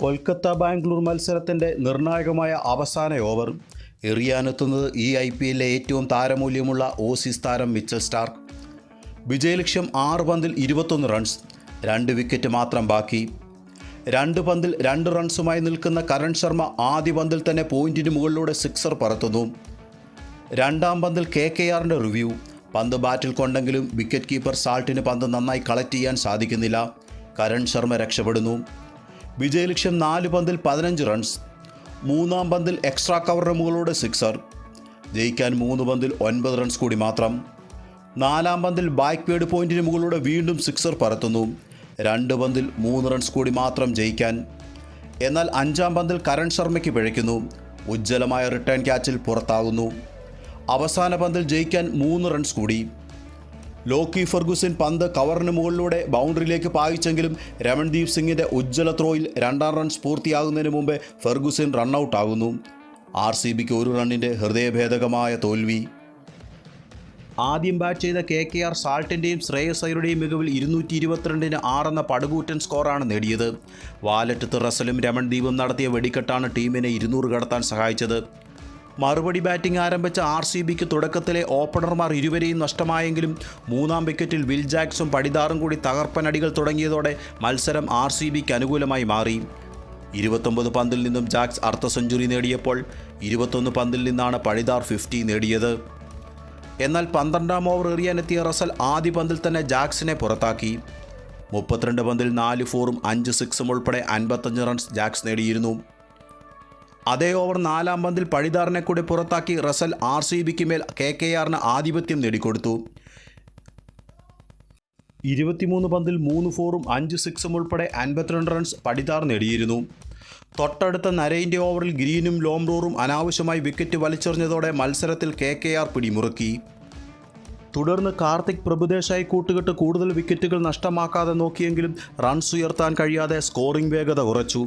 കൊൽക്കത്ത ബാംഗ്ലൂർ മത്സരത്തിന്റെ നിർണായകമായ അവസാന ഓവർ. എറിയാനെത്തുന്നത് ഈ ഐ പി എല്ലിലെ ഏറ്റവും താരമൂല്യമുള്ള ഓസീസ് താരം മിച്ചൽ സ്റ്റാർക്ക്. വിജയലക്ഷ്യം ആറ് പന്തിൽ ഇരുപത്തൊന്ന് റൺസ് രണ്ട് വിക്കറ്റ് മാത്രം ബാക്കി. രണ്ട് പന്തിൽ രണ്ട് റൺസുമായി നിൽക്കുന്ന കരൺ ശർമ്മ ആദ്യ പന്തിൽ തന്നെ പോയിന്റിന് മുകളിലൂടെ സിക്സർ പറത്തുന്നു. രണ്ടാം പന്തിൽ കെ കെ ആറിന്റെ റിവ്യൂ പന്ത് ബാറ്റിൽ കൊണ്ടെങ്കിലും വിക്കറ്റ് കീപ്പർ സാൾട്ടിന് പന്ത് നന്നായി കളക്ട് ചെയ്യാൻ സാധിക്കുന്നില്ല. കരൺ ശർമ്മ രക്ഷപ്പെടുന്നു. വിജയലക്ഷ്യം നാല് പന്തിൽ പതിനഞ്ച് റൺസ് മൂന്നാം പന്തിൽ എക്സ്ട്രാ കവറിന് മുകളിലൂടെ സിക്സർ ജയിക്കാൻ മൂന്ന് പന്തിൽ ഒൻപത് റൺസ് കൂടി മാത്രം. നാലാം പന്തിൽ ബാക്ക്വേഡ് പോയിന്റിന് മുകളിലൂടെ വീണ്ടും സിക്സർ പറത്തുന്നു രണ്ട് പന്തിൽ മൂന്ന് റൺസ് കൂടി മാത്രം ജയിക്കാൻ. എന്നാൽ അഞ്ചാം പന്തിൽ കരൺ ശർമ്മയ്ക്ക് പിഴയ്ക്കുന്നു. ഉജ്ജ്വലമായ റിട്ടേൺ ക്യാച്ചിൽ പുറത്താകുന്നു. അവസാന പന്തിൽ ജയിക്കാൻ മൂന്ന് റൺസ് കൂടി. ലോക്കി ഫെർഗുസൻ പന്ത് കവറിന് മുകളിലൂടെ ബൗണ്ടറിയിലേക്ക് പായിച്ചെങ്കിലും രമൺദീപ് സിംഗിന്റെ ഉജ്ജ്വല ത്രോയിൽ രണ്ടാം റൺസ് പൂർത്തിയാകുന്നതിന് മുമ്പ് ഫെർഗുസൻ റണ്ണൌട്ട് ആകുന്നു ആർ സി ബിക്ക് ഒരു റണ്ണിന്റെ ഹൃദയഭേദകമായ തോൽവി. ആദ്യം ബാറ്റ് ചെയ്ത കെ കെ ആർ സാൾട്ടിന്റെയും ശ്രേയസ് അയ്യരുടെയും മികവിൽ ഇരുന്നൂറ്റി ഇരുപത്തിരണ്ടിന് ആറെന്ന പടുകൂറ്റൻ സ്കോറാണ് നേടിയത്. വാലറ്റത്ത് റസലും രമൺദീപും നടത്തിയ വെടിക്കെട്ടാണ് ടീമിനെ ഇരുന്നൂറ് കടത്താൻ സഹായിച്ചത്. മറുപടി ബാറ്റിംഗ് ആരംഭിച്ച ആർ സി ബിക്ക് തുടക്കത്തിലെ ഓപ്പണർമാർ ഇരുവരെയും നഷ്ടമായെങ്കിലും മൂന്നാം വിക്കറ്റിൽ വിൽ ജാക്സും പടിതാറും കൂടി തകർപ്പനടികൾ തുടങ്ങിയതോടെ മത്സരം ആർ സി ബിക്ക് അനുകൂലമായി മാറി. ഇരുപത്തൊമ്പത് പന്തിൽ നിന്നും ജാക്സ് അർദ്ധ സെഞ്ചുറി നേടിയപ്പോൾ ഇരുപത്തൊന്ന് പന്തിൽ നിന്നാണ് പഴിതാർ ഫിഫ്റ്റി നേടിയത്. എന്നാൽ പന്ത്രണ്ടാം ഓവർ എറിയാനെത്തിയ റസൽ ആദ്യ പന്തിൽ തന്നെ ജാക്സിനെ പുറത്താക്കി. മുപ്പത്തിരണ്ട് പന്തിൽ നാല് ഫോറും അഞ്ച് സിക്സും ഉൾപ്പെടെ അൻപത്തഞ്ച് റൺസ് ജാക്സ് നേടിയിരുന്നു. അതേ ഓവർ നാലാം പന്തിൽ പഴിതാറിനെ കൂടി പുറത്താക്കി റസൽ ആർ സി ബിക്ക് മേൽ കെ കെ ആറിന് ആധിപത്യം നേടിക്കൊടുത്തു. ഇരുപത്തിമൂന്ന് പന്തിൽ മൂന്ന് ഫോറും അഞ്ച് സിക്സും ഉൾപ്പെടെ അൻപത്തിരണ്ട് റൺസ് പടിതാർ നേടിയിരുന്നു. തൊട്ടടുത്ത നരയിന്റെ ഓവറിൽ ഗ്രീനും ലോംറോറും അനാവശ്യമായി വിക്കറ്റ് വലിച്ചെറിഞ്ഞതോടെ മത്സരത്തിൽ കെ കെ ആർ പിടിമുറുക്കി. തുടർന്ന് കാർത്തിക് പ്രഭുദേശായി കൂട്ടുകെട്ട് കൂടുതൽ വിക്കറ്റുകൾ നഷ്ടമാക്കാതെ നോക്കിയെങ്കിലും റൺസ് ഉയർത്താൻ കഴിയാതെ സ്കോറിംഗ് വേഗത കുറച്ചു.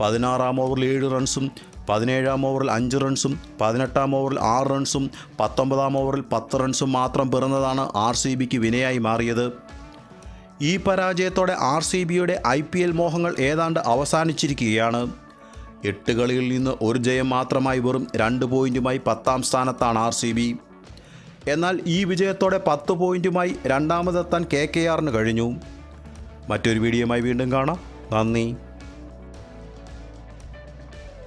പതിനാറാം ഓവറിൽ ഏഴ് റൺസും പതിനേഴാം ഓവറിൽ അഞ്ച് റൺസും പതിനെട്ടാം ഓവറിൽ ആറ് റൺസും പത്തൊമ്പതാം ഓവറിൽ പത്ത് റൺസും മാത്രം പിറന്നതാണ് ആർ സി ബിക്ക് വിനയായി മാറിയത്. ഈ പരാജയത്തോടെ ആർ സി ബിയുടെ ഐ പി എൽ മോഹങ്ങൾ ഏതാണ്ട് അവസാനിച്ചിരിക്കുകയാണ്. എട്ട് കളിയിൽ നിന്ന് ഒരു ജയം മാത്രമായി വെറും രണ്ട് പോയിന്റുമായി പത്താം സ്ഥാനത്താണ് ആർ സി ബി എന്നാൽ ഈ വിജയത്തോടെ പത്ത് പോയിന്റുമായി രണ്ടാമതെത്താൻ കെ കെ ആറിന് കഴിഞ്ഞു. മറ്റൊരു വീഡിയോയുമായി വീണ്ടും കാണാം. നന്ദി.